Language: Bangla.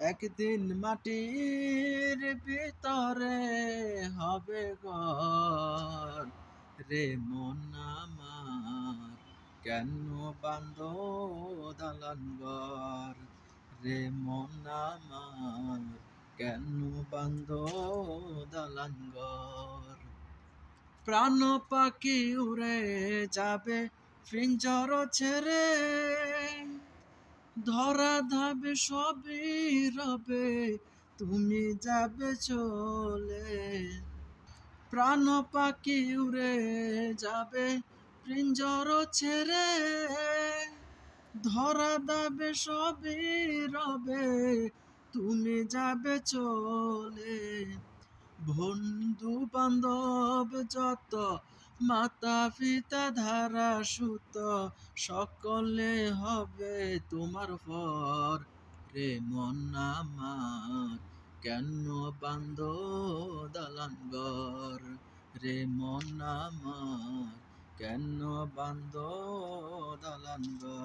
একদিন মাটির ভিতরে হবে ঘর। রে মন আমার, কেন বান্ধ দালান ঘর? রে মন আমার, কেন বান্ধ দালান ঘর? প্রাণ পাখি উড়ে যাবে, ফিঞ্জর ছেড়ে ধরা ধাবে সবই রবে, তুমি যাবে চলে। প্রাণ পাখি উড়ে যাবে, পিঞ্জর ছেড়ে। ধরা দাবে সবই রবে, তুমি যাবে চলে। বন্ধু বান্ধব যত মাতা পিতা ধারা সুত, সকলে হবে তোমার পর। রে মন কেন বান্ধ দালান ঘর? রে মন কেন বান্দ দালান ঘর?